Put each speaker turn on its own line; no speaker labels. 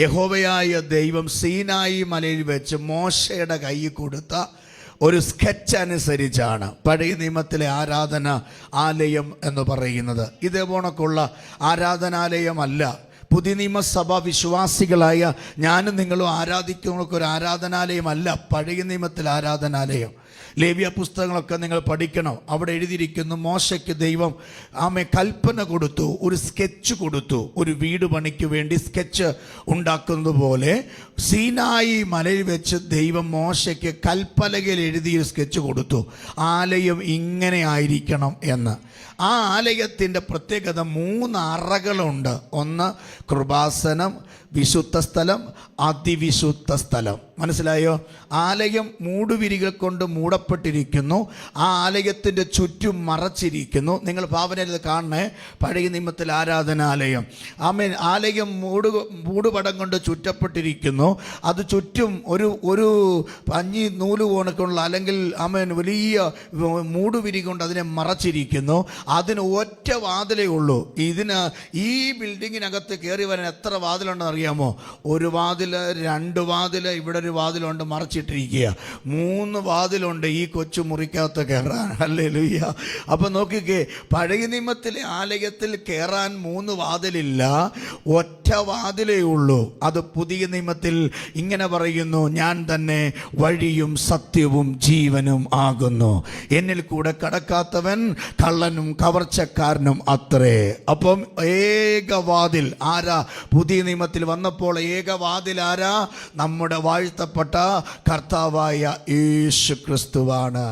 യഹോവയായ ദൈവം സീനായി മലയിൽ വെച്ച് മോശയുടെ കയ്യിൽ കൊടുത്ത ഒരു സ്കെച്ച് അനുസരിച്ചാണ് പഴയ നിയമത്തിലെ ആരാധന ആലയം എന്ന് പറയുന്നത്. ഇതേപോണക്കുള്ള ആരാധനാലയമല്ല. പുതിയ നിയമസഭ വിശ്വാസികളായ ഞാനും നിങ്ങളും ആരാധിക്കുന്നവർക്ക് ഒരു ആരാധനാലയമല്ല പഴയ നിയമത്തിലെ ആരാധനാലയം. ലേവ്യ പുസ്തകങ്ങളൊക്കെ നിങ്ങൾ പഠിക്കണം? അവിടെ എഴുതിയിരിക്കുന്നു മോശയ്ക്ക് ദൈവം ആമെ കൽപ്പന കൊടുത്തു ഒരു സ്കെച്ച് കൊടുത്തു ഒരു വീട് പണിക്ക് വേണ്ടി സ്കെച്ച് ഉണ്ടാക്കുന്നത് പോലെ സീനായി മലയിൽ വെച്ച് ദൈവം മോശയ്ക്ക് കൽപ്പലകയിൽ എഴുതിയ സ്കെച്ച് കൊടുത്തു. ആലയം ഇങ്ങനെ ആയിരിക്കണം എന്ന്. ആ ആലയത്തിന്റെ പ്രത്യേകത മൂന്ന് അറകളുണ്ട്. ഒന്ന് കൃപാസനം വിശുദ്ധ സ്ഥലം അതിവിശുദ്ധ സ്ഥലം മനസ്സിലായോ? ആലയം മൂടുവിരികൾ കൊണ്ട് മൂടപ്പെട്ടിരിക്കുന്നു. ആ ആലയത്തിന്റെ ചുറ്റും മറച്ചിരിക്കുന്നു. നിങ്ങൾ ഭാവനയിൽ കാണണേ. പഴയ നിയമത്തിൽ ആരാധനാലയം. ആമേൻ. ആലയം മൂടു മൂടുപടം കൊണ്ട് ചുറ്റപ്പെട്ടിരിക്കുന്നു. അത് ചുറ്റും ഒരു ഒരു പഞ്ഞി നൂൽ കോണക്കുള്ള അല്ലെങ്കിൽ ആമേൻ വലിയ മൂടുവിരി കൊണ്ട് അതിനെ മറച്ചിരിക്കുന്നു. അതിന് ഒറ്റ വാതിലേ ഉള്ളൂ. ഇതിന് ഈ ബിൽഡിങ്ങിനകത്ത് കയറി വരാൻ എത്ര വാതിലുണ്ടെന്ന് അറിയാമോ? ഒരു വാതിൽ രണ്ട് വാതിൽ ഇവിടെ ഒരു വാതിലുണ്ട് മറച്ചിട്ടിരിക്കുക. മൂന്ന് വാതിലുണ്ട് ഈ കൊച്ചു മുറിക്കകത്ത് കയറാൻ. അല്ലേ ലുയ്യ അപ്പം നോക്കിക്കേ പഴയ നിയമത്തിലെ ആലയത്തിൽ കയറാൻ മൂന്ന് വാതിലില്ല. ഒറ്റ വാതിലേ ഉള്ളൂ. അത് പുതിയ നിയമത്തിൽ ഇങ്ങനെ പറയുന്നു ഞാൻ തന്നെ വഴിയും സത്യവും ജീവനും ആകുന്നു. എന്നിൽ കൂടെ കടക്കാത്തവൻ കള്ളനും കവർച്ചക്കാരനും അത്രേ. അപ്പം ഏകവാതിൽ ആരാ? പുതിയ നിയമത്തിൽ വന്നപ്പോൾ ഏകവാതിൽ ആരാ? നമ്മുടെ വാഴ്ത്തപ്പെട്ട കർത്താവായ യേശു ക്രിസ്തുവാണ്